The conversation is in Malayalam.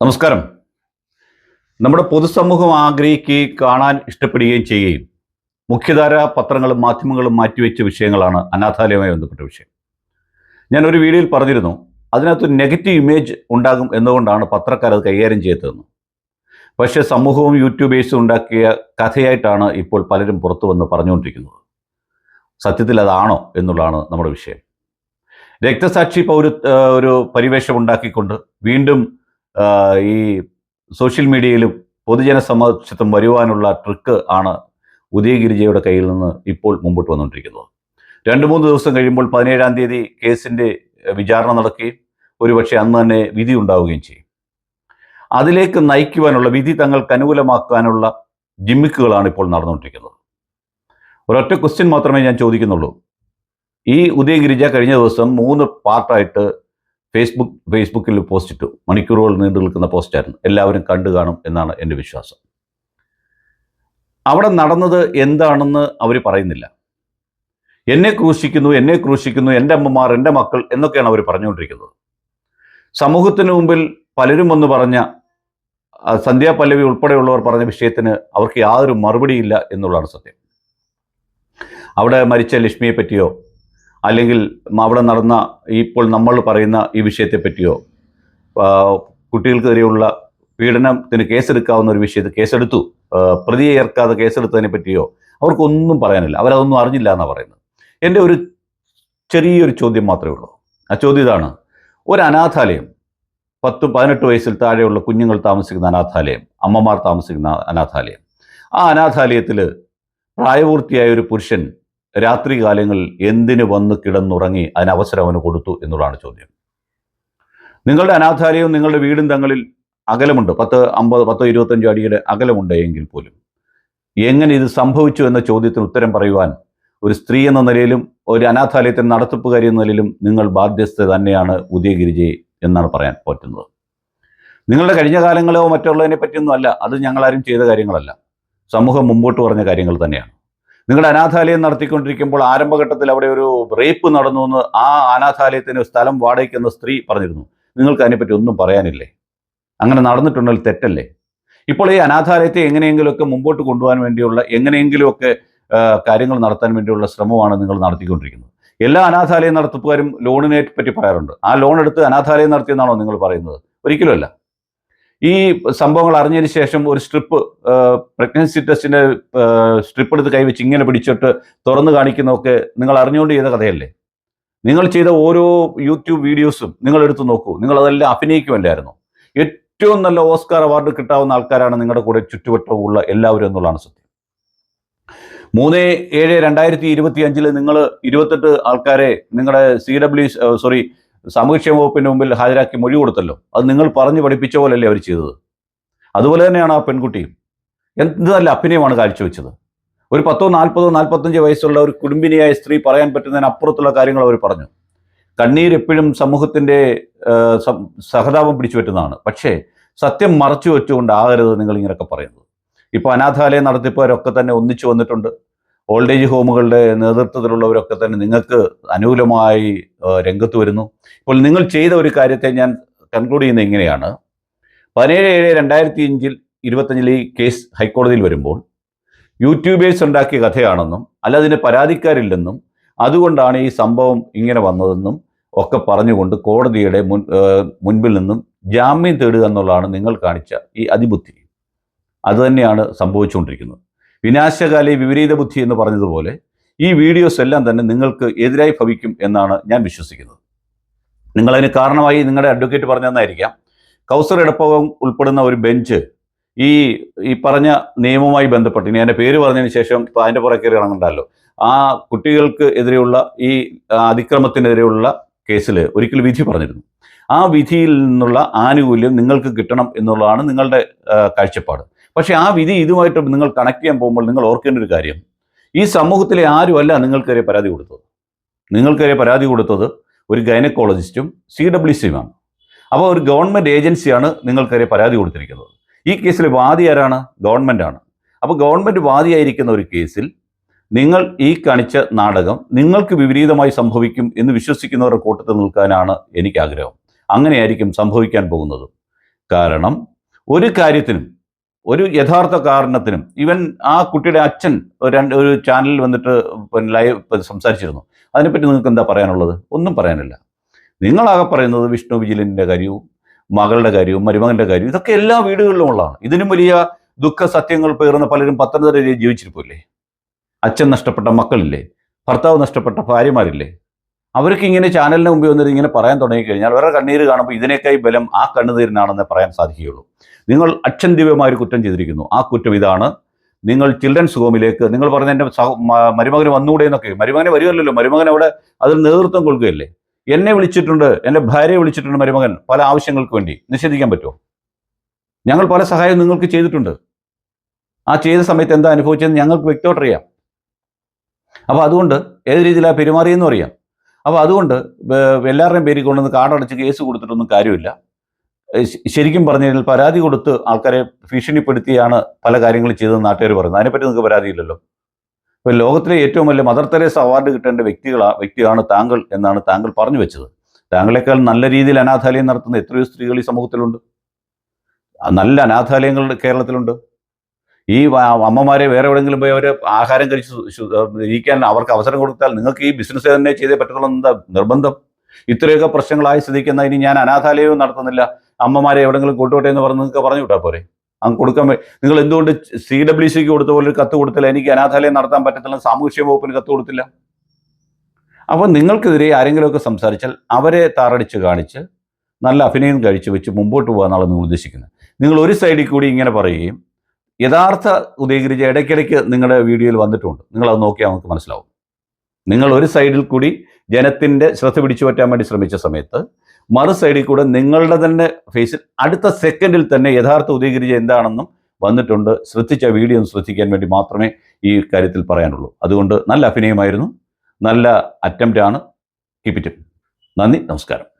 നമസ്കാരം. നമ്മുടെ പൊതുസമൂഹം ആഗ്രഹിക്കുകയും കാണാൻ ഇഷ്ടപ്പെടുകയും ചെയ്യുകയും മുഖ്യധാര പത്രങ്ങളും മാധ്യമങ്ങളും മാറ്റിവെച്ച വിഷയങ്ങളാണ് അനാഥാലയവുമായി ബന്ധപ്പെട്ട വിഷയം. ഞാൻ ഒരു വീഡിയോയിൽ പറഞ്ഞിരുന്നു അതിനകത്ത് നെഗറ്റീവ് ഇമേജ് ഉണ്ടാകും എന്നുകൊണ്ടാണ് പത്രക്കാർ അത് കൈകാര്യം ചെയ്തതെന്ന് പക്ഷേ സമൂഹവും യൂട്യൂബേഴ്സും ഉണ്ടാക്കിയ കഥയായിട്ടാണ് ഇപ്പോൾ പലരും പുറത്തു വന്ന് പറഞ്ഞുകൊണ്ടിരിക്കുന്നത്. സത്യത്തിൽ അതാണോ എന്നുള്ളതാണ് നമ്മുടെ വിഷയം. രക്തസാക്ഷി പൗര ഒരു പരിവേഷം ഉണ്ടാക്കിക്കൊണ്ട് വീണ്ടും ഈ സോഷ്യൽ മീഡിയയിലും പൊതുജന സമക്ഷത്തും വരുവാനുള്ള ട്രിക്ക് ആണ് ഉദയഗിരിജയുടെ കയ്യിൽ നിന്ന് ഇപ്പോൾ മുമ്പോട്ട് വന്നുകൊണ്ടിരിക്കുന്നത്. രണ്ട് മൂന്ന് ദിവസം കഴിയുമ്പോൾ പതിനേഴാം തീയതി കേസിന്റെ വിചാരണ നടക്കുകയും ഒരുപക്ഷെ അന്ന് തന്നെ വിധി ഉണ്ടാവുകയും ചെയ്യും. അതിലേക്ക് നയിക്കുവാനുള്ള വിധി തങ്ങൾക്ക് അനുകൂലമാക്കാനുള്ള ജിമ്മിക്കുകളാണ് ഇപ്പോൾ നടന്നുകൊണ്ടിരിക്കുന്നത്. ഒരൊറ്റ ക്വസ്റ്റ്യൻ മാത്രമേ ഞാൻ ചോദിക്കുന്നുള്ളൂ. ഈ ഉദയഗിരിജ കഴിഞ്ഞ ദിവസം മൂന്ന് പാർട്ടായിട്ട് ഫേസ്ബുക്ക് ഫേസ്ബുക്കിൽ പോസ്റ്റ് ഇട്ടു. മണിക്കൂറുകൾ നീണ്ടു നിൽക്കുന്ന പോസ്റ്റായിരുന്നു എല്ലാവരും കണ്ടു കാണും എന്നാണ് എന്റെ വിശ്വാസം. അവിടെ നടന്നത് എന്താണെന്ന് അവർ പറയുന്നില്ല. എന്നെ ക്രൂശിക്കുന്നു എന്നെ ക്രൂശിക്കുന്നു എന്റെ അമ്മമാർ എന്റെ മക്കൾ എന്നൊക്കെയാണ് അവർ പറഞ്ഞുകൊണ്ടിരിക്കുന്നത്. സമൂഹത്തിന് മുമ്പിൽ പലരും വന്ന് പറഞ്ഞ സന്ധ്യാ പല്ലവി ഉൾപ്പെടെയുള്ളവർ പറഞ്ഞ വിഷയത്തിന് അവർക്ക് യാതൊരു മറുപടിയില്ല എന്നുള്ളതാണ് സത്യം. അവിടെ മരിച്ച ലക്ഷ്മിയെ പറ്റിയോ അല്ലെങ്കിൽ അവിടെ നടന്ന ഇപ്പോൾ നമ്മൾ പറയുന്ന ഈ വിഷയത്തെ പറ്റിയോ കുട്ടികൾക്കെതിരെയുള്ള പീഡനത്തിന് കേസെടുക്കാവുന്ന ഒരു വിഷയത്തിൽ കേസെടുത്തു പ്രതിയെ ഏർക്കാതെ കേസെടുത്തതിനെ പറ്റിയോ അവർക്കൊന്നും പറയാനില്ല. അവരതൊന്നും അറിഞ്ഞില്ല എന്നാണ് പറയുന്നത്. എന്റെ ഒരു ചെറിയൊരു ചോദ്യം മാത്രമേ ഉള്ളൂ. ആ ചോദ്യം ഇതാണ്. ഒരു അനാഥാലയം പത്ത് പതിനെട്ട് വയസ്സിൽ താഴെയുള്ള കുഞ്ഞുങ്ങൾ താമസിക്കുന്ന അനാഥാലയം അമ്മമാർ താമസിക്കുന്ന അനാഥാലയം. ആ അനാഥാലയത്തിൽ പ്രായപൂർത്തിയായ ഒരു പുരുഷൻ രാത്രി കാലങ്ങളിൽ എന്തിന് വന്ന് കിടന്നുറങ്ങി അതിന് അവസരം അവന് കൊടുത്തു എന്നുള്ളതാണ് ചോദ്യം. നിങ്ങളുടെ അനാഥാലയവും നിങ്ങളുടെ വീടും തങ്ങളിൽ അകലമുണ്ട്. പത്ത് അമ്പത് പത്തോ ഇരുപത്തഞ്ചോ അടിയുടെ അകലമുണ്ട് എങ്കിൽ പോലും. എങ്ങനെ ഇത് സംഭവിച്ചു എന്ന ചോദ്യത്തിന് ഉത്തരം പറയുവാൻ ഒരു സ്ത്രീ എന്ന നിലയിലും ഒരു അനാഥാലയത്തിന് നടത്തിപ്പുകാരി എന്ന നിലയിലും നിങ്ങൾ ബാധ്യസ്ഥ തന്നെയാണ് ഉദയഗിരിജയെ എന്നാണ് പറയാൻ പറ്റുന്നത്. നിങ്ങളുടെ കഴിഞ്ഞ കാലങ്ങളോ മറ്റുള്ളതിനെ പറ്റിയൊന്നും അല്ല. അത് ഞങ്ങളാരും ചെയ്ത കാര്യങ്ങളല്ല. സമൂഹം മുമ്പോട്ട് പറഞ്ഞ കാര്യങ്ങൾ തന്നെയാണ്. നിങ്ങളുടെ അനാഥാലയം നടത്തിക്കൊണ്ടിരിക്കുമ്പോൾ ആരംഭഘട്ടത്തിൽ അവിടെ ഒരു റേപ്പ് നടന്നു എന്ന് ആ അനാഥാലയത്തിന് സ്ഥലം വാടകയ്ക്ക് എന്ന സ്ത്രീ പറഞ്ഞിരുന്നു. നിങ്ങൾക്ക് അതിനെപ്പറ്റി ഒന്നും പറയാനില്ലേ? അങ്ങനെ നടന്നിട്ടുണ്ടെങ്കിൽ തെറ്റല്ലേ? ഇപ്പോൾ ഈ അനാഥാലയത്തെ എങ്ങനെയെങ്കിലുമൊക്കെ മുമ്പോട്ട് കൊണ്ടുപോകാൻ വേണ്ടിയുള്ള എങ്ങനെയെങ്കിലുമൊക്കെ കാര്യങ്ങൾ നടത്താൻ വേണ്ടിയുള്ള ശ്രമമാണ് നിങ്ങൾ നടത്തിക്കൊണ്ടിരിക്കുന്നത്. എല്ലാ അനാഥാലയം നടത്തിപ്പുകാരും ലോണിനെ പറ്റി പറയാറുണ്ട്. ആ ലോൺ എടുത്ത് അനാഥാലയം നടത്തിയെന്നാണോ നിങ്ങൾ പറയുന്നത്? ഒരിക്കലുമല്ല. ഈ സംഭവങ്ങൾ അറിഞ്ഞതിന് ശേഷം ഒരു സ്ട്രിപ്പ് പ്രഗ്നൻസി ടെസ്റ്റിന്റെ സ്ട്രിപ്പ് എടുത്ത് കൈവച്ച് ഇങ്ങനെ പിടിച്ചിട്ട് തുറന്നു കാണിക്കുന്നതൊക്കെ നിങ്ങൾ അറിഞ്ഞുകൊണ്ട് ചെയ്ത കഥയല്ലേ? നിങ്ങൾ ചെയ്ത ഓരോ യൂട്യൂബ് വീഡിയോസും നിങ്ങൾ എടുത്തു നോക്കൂ. നിങ്ങൾ അതെല്ലാം അഭിനയിക്കുമല്ലായിരുന്നു ഏറ്റവും നല്ല ഓസ്കാർ അവാർഡ് കിട്ടാവുന്ന ആൾക്കാരാണ് നിങ്ങളുടെ കൂടെ ചുറ്റുവട്ടമുള്ള എല്ലാവരും എന്നുള്ളതാണ് സത്യം. മൂന്ന് ഏഴ് രണ്ടായിരത്തി ഇരുപത്തി അഞ്ചിൽ നിങ്ങൾ ഇരുപത്തെട്ട് ആൾക്കാരെ നിങ്ങളുടെ സി ഡബ്ല്യു സോറി സാമൂഹ്യക്ഷേമ വകുപ്പിന്റെ മുമ്പിൽ ഹാജരാക്കി മൊഴി കൊടുത്തല്ലോ. അത് നിങ്ങൾ പറഞ്ഞു പഠിപ്പിച്ച പോലല്ലേ അവർ ചെയ്തത്. അതുപോലെ തന്നെയാണ് ആ പെൺകുട്ടിയും. എന്തല്ല അഭിനയമാണ് കാഴ്ചവെച്ചത്. ഒരു പത്തോ നാൽപ്പതോ നാൽപ്പത്തഞ്ച് വയസ്സുള്ള ഒരു കുടുംബിനിയായ സ്ത്രീ പറയാൻ പറ്റുന്നതിന് അപ്പുറത്തുള്ള കാര്യങ്ങൾ അവർ പറഞ്ഞു. കണ്ണീർ എപ്പോഴും സമൂഹത്തിന്റെ സഹതാപം പിടിച്ചു പറ്റുന്നതാണ്. പക്ഷേ സത്യം മറച്ചു വെച്ചുകൊണ്ട് ആകരുത് നിങ്ങൾ ഇങ്ങനെയൊക്കെ പറയുന്നത്. ഇപ്പോൾ അനാഥാലയം നടത്തിപ്പവരൊക്കെ തന്നെ ഒന്നിച്ചു വന്നിട്ടുണ്ട്. ഓൾഡ് ഏജ് ഹോമുകളുടെ നേതൃത്വത്തിലുള്ളവരൊക്കെ തന്നെ നിങ്ങൾക്ക് അനുകൂലമായി രംഗത്ത് വരുന്നു. ഇപ്പോൾ നിങ്ങൾ ചെയ്ത ഒരു കാര്യത്തെ ഞാൻ കൺക്ലൂഡ് ചെയ്യുന്നത് ഇങ്ങനെയാണ്. പതിനേഴ് ഏഴ് രണ്ടായിരത്തി അഞ്ചിൽ ഇരുപത്തഞ്ചിൽ ഈ കേസ് ഹൈക്കോടതിയിൽ വരുമ്പോൾ യൂട്യൂബേഴ്സ് ഉണ്ടാക്കിയ കഥയാണെന്നും അല്ല അതിന് പരാതിക്കാരില്ലെന്നും അതുകൊണ്ടാണ് ഈ സംഭവം ഇങ്ങനെ വന്നതെന്നും ഒക്കെ പറഞ്ഞുകൊണ്ട് കോടതിയുടെ മുൻ മുൻപിൽ നിന്നും ജാമ്യം തേടുക എന്നുള്ളതാണ് നിങ്ങൾ കാണിച്ച ഈ അതിബുദ്ധി. അതുതന്നെയാണ് സംഭവിച്ചുകൊണ്ടിരിക്കുന്നത്. വിനാശകാലി വിപരീത ബുദ്ധി എന്ന് പറഞ്ഞതുപോലെ ഈ വീഡിയോസ് എല്ലാം തന്നെ നിങ്ങൾക്ക് എതിരായി ഭവിക്കും എന്നാണ് ഞാൻ വിശ്വസിക്കുന്നത്. നിങ്ങളതിന് കാരണമായി നിങ്ങളുടെ അഡ്വക്കേറ്റ് പറഞ്ഞതെന്നായിരിക്കാം കൗസർ എടപ്പകം ഉൾപ്പെടുന്ന ഒരു ബെഞ്ച് ഈ ഈ പറഞ്ഞ നിയമവുമായി ബന്ധപ്പെട്ട് ഇനി എന്റെ പേര് പറഞ്ഞതിന് ശേഷം അതിന്റെ പുറകെ കയറി ഇറങ്ങണ്ടല്ലോ ആ കുട്ടികൾക്ക് എതിരെയുള്ള ഈ അതിക്രമത്തിനെതിരെയുള്ള കേസിൽ ഒരിക്കൽ വിധി പറഞ്ഞിരുന്നു. ആ വിധിയിൽ നിന്നുള്ള ആനുകൂല്യം നിങ്ങൾക്ക് കിട്ടണം എന്നുള്ളതാണ് നിങ്ങളുടെ കാഴ്ചപ്പാട്. പക്ഷേ ആ വിധി ഇതുമായിട്ട് നിങ്ങൾ കണക്ട് ചെയ്യാൻ പോകുമ്പോൾ നിങ്ങൾ ഓർക്കേണ്ട ഒരു കാര്യം. ഈ സമൂഹത്തിലെ ആരുമല്ല നിങ്ങൾക്കെതിരെ പരാതി കൊടുത്തത്? നിങ്ങൾക്കെതിരെ പരാതി കൊടുത്തത് ഒരു ഗൈനക്കോളജിസ്റ്റും സി ഡബ്ല്യു സിയുമാണ് അപ്പോൾ ഒരു ഗവൺമെന്റ് ഏജൻസിയാണ് നിങ്ങൾക്കെതിരെ പരാതി കൊടുത്തിരിക്കുന്നത്. ഈ കേസിൽ വാദി ആരാണ്? ഗവൺമെന്റാണ് അപ്പോൾ ഗവൺമെന്റ് വാദിയായിരിക്കുന്ന ഒരു കേസിൽ നിങ്ങൾ ഈ കാണിച്ച നാടകം നിങ്ങൾക്ക് വിപരീതമായി സംഭവിക്കും എന്ന് വിശ്വസിക്കുന്നവരുടെ കൂട്ടത്തിൽ നിൽക്കാനാണ് എനിക്ക് ആഗ്രഹം അങ്ങനെയായിരിക്കും സംഭവിക്കാൻ പോകുന്നത്. കാരണം ഒരു കാര്യത്തിനും ഒരു യഥാർത്ഥ കാരണത്തിനും ഇവൻ ആ കുട്ടിയുടെ അച്ഛൻ രണ്ട് ഒരു ചാനലിൽ വന്നിട്ട് പിന്നെ ലൈവ് സംസാരിച്ചിരുന്നു. അതിനെപ്പറ്റി നിങ്ങൾക്ക് എന്താ പറയാനുള്ളത്? ഒന്നും പറയാനില്ല. നിങ്ങളാകെ പറയുന്നത് വിഷ്ണു വിജിലിന്റെ കാര്യവും മകളുടെ കാര്യവും മരുമകന്റെ കാര്യവും ഇതൊക്കെ എല്ലാ വീടുകളിലും ഉള്ളതാണ്. ഇതിനും വലിയ ദുഃഖ സത്യങ്ങൾ പേറുന്ന പലരും പത്തനംതിട്ട ജീവിച്ചിരിപ്പില്ലേ? അച്ഛൻ നഷ്ടപ്പെട്ട മക്കളില്ലേ? ഭർത്താവ് നഷ്ടപ്പെട്ട ഭാര്യമാരില്ലേ? അവർക്ക് ഇങ്ങനെ ചാനലിന് മുമ്പിൽ വന്നിട്ട് ഇങ്ങനെ പറയാൻ തുടങ്ങിക്കഴിഞ്ഞാൽ അവരുടെ കണ്ണീര് കാണുമ്പോൾ ഇതിനേക്കായി ബലം ആ കണ്ണുതീരനാണെന്ന് പറയാൻ സാധിക്കുകയുള്ളൂ. നിങ്ങൾ അക്ഷന്തിവ്യമായ ഒരു കുറ്റം ചെയ്തിരിക്കുന്നു. ആ കുറ്റം ഇതാണ്. നിങ്ങൾ ചിൽഡ്രൻസ് ഹോമിലേക്ക് നിങ്ങൾ പറഞ്ഞ എന്റെ സഹ മരുമകന് വന്നുകൂടെ എന്നൊക്കെ. മരുമകനെ വരുമല്ലോ മരുമകൻ അവിടെ അതിൽ നേതൃത്വം കൊടുക്കുകയല്ലേ? എന്നെ വിളിച്ചിട്ടുണ്ട് എന്റെ ഭാര്യയെ വിളിച്ചിട്ടുണ്ട് മരുമകൻ പല ആവശ്യങ്ങൾക്ക് വേണ്ടി. നിഷേധിക്കാൻ പറ്റുമോ? ഞങ്ങൾ പല സഹായവും നിങ്ങൾക്ക് ചെയ്തിട്ടുണ്ട്. ആ ചെയ്ത സമയത്ത് എന്താ അനുഭവിച്ചതെന്ന് ഞങ്ങൾക്ക് വ്യക്തമായിട്ടറിയാം. അപ്പോൾ അതുകൊണ്ട് ഏത് രീതിയിലാണ് പെരുമാറിയെന്നും അറിയാം. അപ്പോൾ അതുകൊണ്ട് എല്ലാവരുടെയും പേരിൽ കൊണ്ടുവന്ന് കാർഡടച്ച് കേസ് കൊടുത്തിട്ടൊന്നും കാര്യമില്ല. ശരിക്കും പറഞ്ഞു കഴിഞ്ഞാൽ പരാതി കൊടുത്ത് ആൾക്കാരെ ഭീഷണിപ്പെടുത്തിയാണ് പല കാര്യങ്ങളും ചെയ്തതെന്ന് നാട്ടുകാർ പറയുന്നത്. അതിനെപ്പറ്റി നിങ്ങൾക്ക് പരാതിയില്ലല്ലോ. ഇപ്പോൾ ലോകത്തിലെ ഏറ്റവും വലിയ മദർ തെരേസ അവാർഡ് കിട്ടേണ്ട വ്യക്തികളാ വ്യക്തിയാണ് താങ്കൾ എന്നാണ് താങ്കൾ പറഞ്ഞു വെച്ചത്. താങ്കളെക്കാൾ നല്ല രീതിയിൽ അനാഥാലയം നടത്തുന്ന എത്രയോ സ്ത്രീകൾ ഈ സമൂഹത്തിലുണ്ട്. നല്ല അനാഥാലയങ്ങൾ കേരളത്തിലുണ്ട്. ഈ അമ്മമാരെ വേറെ എവിടെയെങ്കിലും പോയി അവർ ആഹാരം കഴിച്ച് ഇരിക്കാൻ അവർക്ക് അവസരം കൊടുത്താൽ നിങ്ങൾക്ക് ഈ ബിസിനസ് തന്നെ ചെയ്തേ പറ്റത്തുള്ളൂ എന്താ നിർബന്ധം? ഇത്രയൊക്കെ പ്രശ്നങ്ങളായി സ്ഥിതിക്ക് ഇനി ഞാൻ അനാഥാലയവും നടത്തുന്നില്ല. അമ്മമാരെ എവിടെയെങ്കിലും കൊണ്ടുപോട്ടെ എന്ന് പറഞ്ഞ് നിങ്ങൾക്ക് പറഞ്ഞു വിട്ടാൽ പോരെ. അങ്ങ് കൊടുക്കാൻ നിങ്ങൾ എന്തുകൊണ്ട് സി ഡബ്ല്യു സിക്ക് കൊടുത്ത പോലെ ഒരു കത്ത് കൊടുത്തില്ല? എനിക്ക് അനാഥാലയം നടത്താൻ പറ്റത്തില്ല സാമൂഹ്യ വകുപ്പിന് കത്ത് കൊടുത്തില്ല. അപ്പോൾ നിങ്ങൾക്കെതിരെ ആരെങ്കിലുമൊക്കെ സംസാരിച്ചാൽ അവരെ താറടിച്ച് കാണിച്ച് നല്ല അഭിനയം കഴിച്ച് വെച്ച് മുമ്പോട്ട് പോകാന്നാണ് നിങ്ങൾ ഉദ്ദേശിക്കുന്നത്. നിങ്ങൾ ഒരു സൈഡിൽ കൂടി ഇങ്ങനെ പറയുകയും യഥാർത്ഥ ഉദയഗിരിജ ഇടയ്ക്കിടയ്ക്ക് നിങ്ങളുടെ വീഡിയോയിൽ വന്നിട്ടുണ്ട്. നിങ്ങളത് നോക്കിയാൽ നമുക്ക് മനസ്സിലാവും. നിങ്ങൾ ഒരു സൈഡിൽ കൂടി ജനത്തിന്റെ ശ്രദ്ധ പിടിച്ചു പറ്റാൻ വേണ്ടി ശ്രമിച്ച സമയത്ത് മറു സൈഡിൽ കൂടെ നിങ്ങളുടെ തന്നെ ഫേസിൽ അടുത്ത സെക്കൻഡിൽ തന്നെ യഥാർത്ഥ ഉദയഗിരിജ എന്താണെന്നും വന്നിട്ടുണ്ട്. ശ്രദ്ധിച്ച വീഡിയോ ശ്രദ്ധിക്കാൻ വേണ്ടി മാത്രമേ ഈ കാര്യത്തിൽ പറയാനുള്ളൂ. അതുകൊണ്ട് നല്ല അഭിനയമായിരുന്നു. നല്ല അറ്റംപ്റ്റാണ് ആണ്. കീപ് ഇറ്റ് നന്ദി നമസ്കാരം.